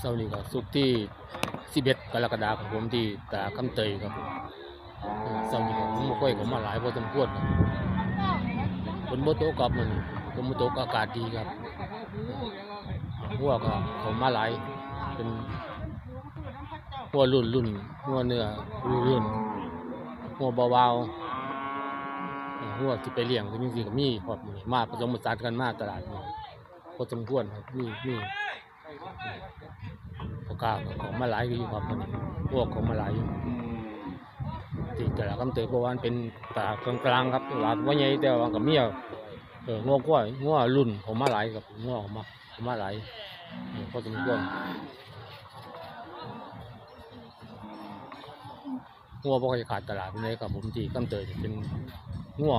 เสาร์นี้ก็สุกที่ 11 กรกฎาคมผมที่ตาดคำเตยครับผมเสาร์นี้ผมบ่ค่อยก็มาหลายพอสมควรครับฝนบ่ตกับมันฝนบ่ตกอากาศดีครับหัวก็เขามาหลายเป็นหัวรุ่นรุ่นหัวเนื้อรุ่นรุ่นหัวเบาๆหัวที่ไปเลี้ยงก็จริงๆก็มีครับมีมาผสมผสานกันมาตลาดนี่พอสมควรครับมีมี ปากกาของมาหลายอยู่ครับมันพวกของมาหลายอยู่ที่แต่ละคำเตยเพราะว่ามันเป็นตลาดกลางๆครับตลาดว่าใหญ่แต่ว่ากับเมียเอองอกล้วยงอรุ่นของมาหลายกับงอของมาของมาหลายเออพอสมควรงัวบ่ค่อยขาดตลาดเลยครับผมที่คำเตยนี่เป็นงัว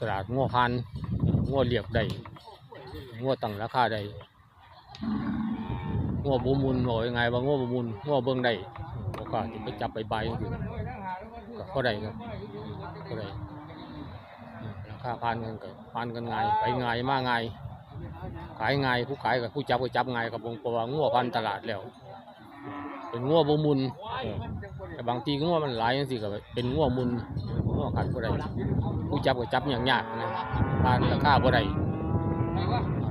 ตลาดงัวพันธุ์งัวเรียบได้งัวตั้งราคาได้ งัวบูมุนบอกยังไงว่างัวบูมุนงัวเบิ่งได้โอกาสที่ไปจับไปใบจังก็เขาได้ครับเขาได้อืมราคาพันกันก็พันกันไง่ายไง่ายมาง่ายขายง่ายผู้ขายกับผู้จับก็จับไง่ายครับผมเพราะว่างัวพันตลาดแล้ว เป็นงัวบูมุนแต่บางทีงัวมันหลายจังซี่ก็เป็นงัวมุนงัวขัดบ่ได้ผู้จับก็จับอย่างยากนะทานราคาบ่ได้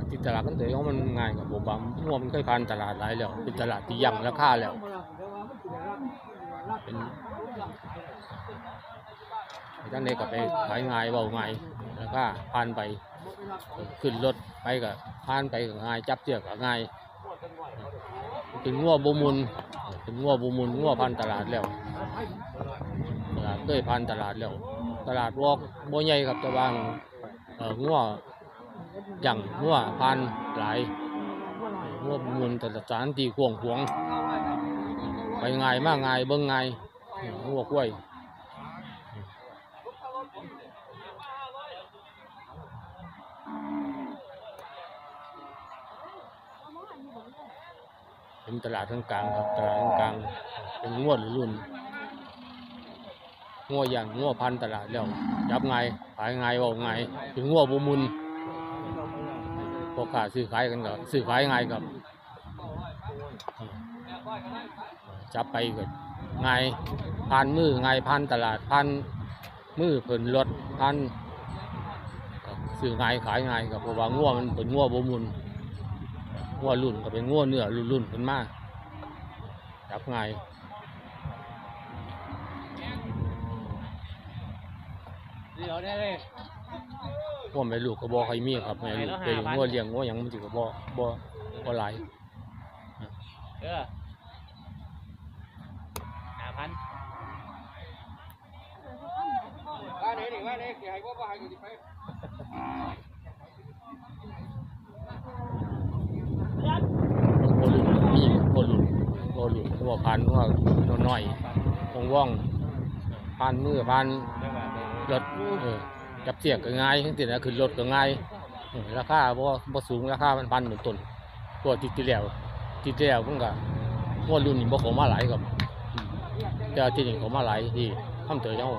ที่ตลาดกันเตยของมันง่ายกับผมบางง่วมันเคยผ่านตลาดหลายแล้ว เป็นตลาดที่ยั่งราคาแล้วเป็นไปทั้งนี้ก็ไปขายง่ายเบาง่ายแล้วก็ผ่านไปขึ้นรถไปก็ผ่านไปก็ง่ายจับเชือกก็ง่ายเป็นงัวบูมุนเป็นงัวบูมุนงัวผ่านตลาดแล้วตลาดเคยผ่านตลาดแล้ว ตลาดวอกโบใหญ่ครับต่ว่าเอ่องัว อย่างหัวพันหลายหัวมูลแต่สารตีขวงขวง ไปง่ายมากง่ายเบิ่งง่ายหัวกล้วยเป็นตลาดทั้งกลางครับตลาดทั้งกลางเป็นงวดรุ่นงัวอย่างงัวพันตลาดแล้วจับง่ายขายง่ายเว่าง่ายเป็นงัวบุมุน พอขาซื้อขายกันก็ซื้อขายง่ายกับจับไปก็ง่ายผ่านมือง่ายผ่านตลาดผ่านมือเพิ่นรถผ่านซื้อง่ายขายง่ายกับเพราะว่างัวมันเป็นงัวบ่มุนงัวรุ่นก็เป็นงัวเนื้อรุ่นรุ่นขึ้นมากจับง่ายเดี๋ยวได้เลย งัวแม่ลูกก็บ่ใครมีครับแม่ลูกเป็นงัวเลี้ยงงัวหยังมันสิก็บ่บ่บ่หลายเออห้าพันว่าไหนนี่ว่าไหนเกี่ยวให้ว่าว่าให้กูดิไปโอลุนมีโอลุนโอลุนหัวพันหัวน้อยว่องว่องๆพันมือพันรถเออ จับเสียกก็ง่ายทั้งติดนะขึ้นรถก็ง่ายราคาบ่บ่สูงราคามันพันหนึ่งต้นตัวติดติดแล้วติดแล้วมันก็ว่ารุ่นนี้บ่เขอมาหลายครับแต่ที่นี่เขามาหลายที่ทำเตยเจ้า